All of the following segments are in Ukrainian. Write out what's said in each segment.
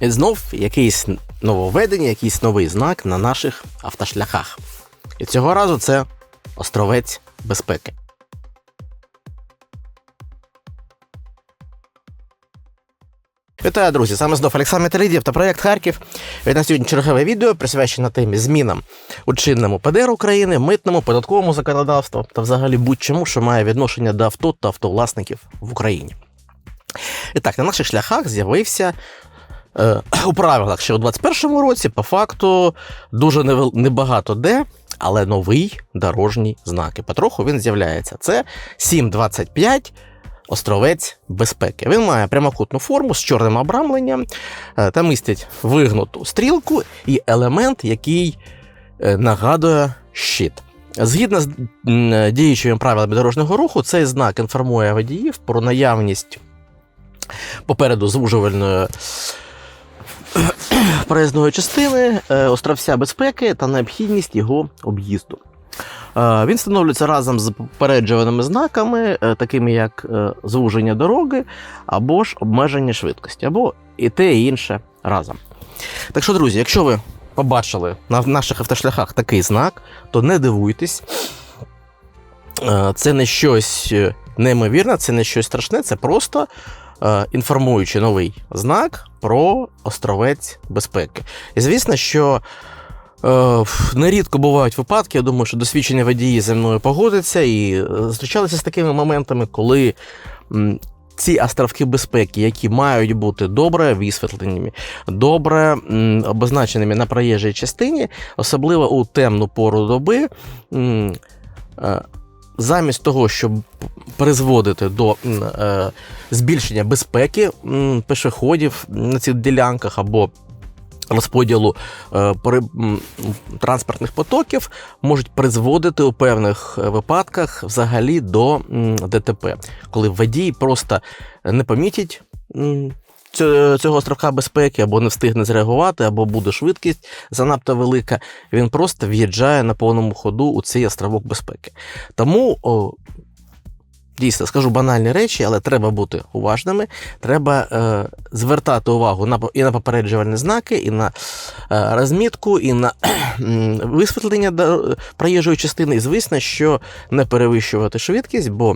Знов якийсь нововведення, якийсь новий знак на наших автошляхах. І цього разу це островець безпеки. Вітаю, друзі! Саме знов Олександр Теридів та проєкт Харків. І на сьогодні чергове відео присвячено темі змінам у чинному ПДР України, митному, податковому законодавству та взагалі будь-чому, що має відношення до авто та автовласників в Україні. І так, на наших шляхах з'явився у правилах ще у 2021 році, по факту, дуже небагато де, але новий дорожній знак. І потроху він з'являється. Це 725 островець безпеки. Він має прямокутну форму з чорним обрамленням е, та містить вигнуту стрілку і елемент, який е, нагадує щит. Згідно з діючими правилами дорожнього руху, цей знак інформує водіїв про наявність попереду звужувальної проїзної частини е, островця безпеки та необхідність його об'їзду. Е, Він встановлюється разом з попереджуваними знаками, е, такими як звуження дороги або ж обмеження швидкості, або і те, і інше разом. Так що, друзі, якщо ви побачили на наших автошляхах такий знак, то не дивуйтесь. Це не щось неймовірне, це не щось страшне, це просто інформуючи новий знак про островець безпеки. І звісно, що е, нерідко бувають випадки, я думаю, що досвідчені водії зі мною погодяться і е, зустрічалися з такими моментами, коли. Ці островки безпеки, які мають бути добре висвітленими, добре обозначеними на проїжджій частині, особливо у темну пору доби, е, замість того, щоб призводити до е, збільшення безпеки м, пішоходів на цих ділянках або розподілу е, транспортних потоків, можуть призводити у певних е, випадках взагалі до ДТП, коли водій просто не помітить. Цього островка безпеки або не встигне зреагувати, або буде швидкість занадто велика, він просто в'їжджає на повному ходу у цей островок безпеки. Тому о, дійсно скажу банальні речі, але треба бути уважними. Треба е, звертати увагу на і на попереджувальні знаки, і на е, розмітку, і на м, висвітлення до- проїжджої частини. І звісно, що не перевищувати швидкість, бо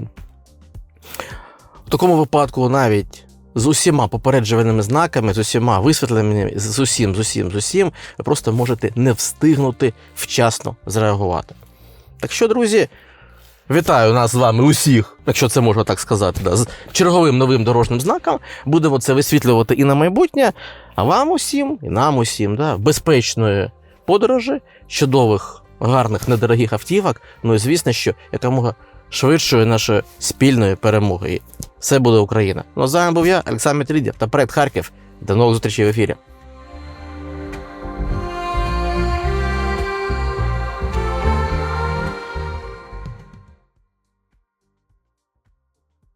в такому випадку навіть. З усіма попереджувальними знаками, з усіма висвітленнями, з усім, з усім, з усім, ви просто можете не встигнути вчасно зреагувати. Так що, друзі, вітаю нас з вами усіх, якщо це можна так сказати, да, з черговим новим дорожнім знаком. Будемо це висвітлювати і на майбутнє, а вам усім, і нам усім, да, безпечної подорожі, чудових, гарних, недорогих автівок. Ну і звісно, що якомога швидшої нашої спільної перемоги. Все буде Україна. Ну з вами був я, Олександр Трідєв та Пред Харків. До нових зустрічей в ефірі.